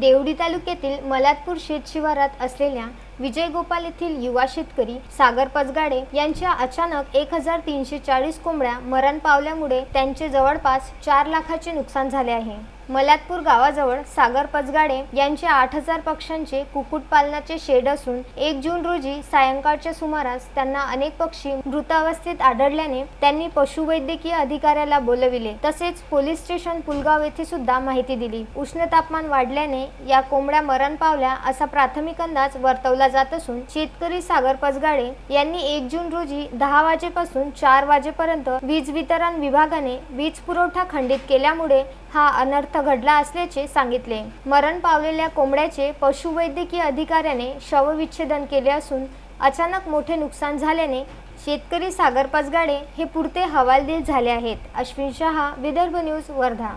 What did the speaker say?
देवडी तालुक्यातील मलातपूर शेत शिवारात असलेल्या विजय गोपाल येथील युवा शेतकरी सागर पचगाडे यांच्या अचानक एक हजार तीनशे चाळीस कोंबड्या मरण पावल्यामुळे त्यांचे जवळपास चार लाखाचे नुकसान झाले आहे. मल्यातपूर गावाजवळ सागर पचगाडे यांचे आठ हजार पक्ष्यांचे कुक्कुटपालनाचे शेड असून एक जून रोजी सायंकाळच्या सुमारास त्यांना अनेक पक्षी मृतावस्थेत आढळल्याने त्यांनी पशुवैद्यकीय अधिकाऱ्याला बोलविले. तसेच पोलीस स्टेशन पुलगाव येथे सुद्धा माहिती दिली. उष्ण तापमान वाढल्याने या कोंबड्या मरण पावल्या असा प्राथमिक अंदाज वर्तवला जात असून शेतकरी सागर पचगाडे यांनी एक जून रोजी दहा वाजेपासून चार वाजेपर्यंत वीज वितरण विभागाने वीज पुरवठा खंडित केल्यामुळे हा अनर्थ घडला असल्याचे सांगितले. मरण पावलेल्या कोंबड्याचे पशुवैद्यकीय अधिकाऱ्याने शवविच्छेदन केले असून अचानक मोठे नुकसान झाल्याने शेतकरी सागर पजगाडे हे पुरते हवालदिल झाले आहेत. अश्विन शहा विदर्भ न्यूज वर्धा.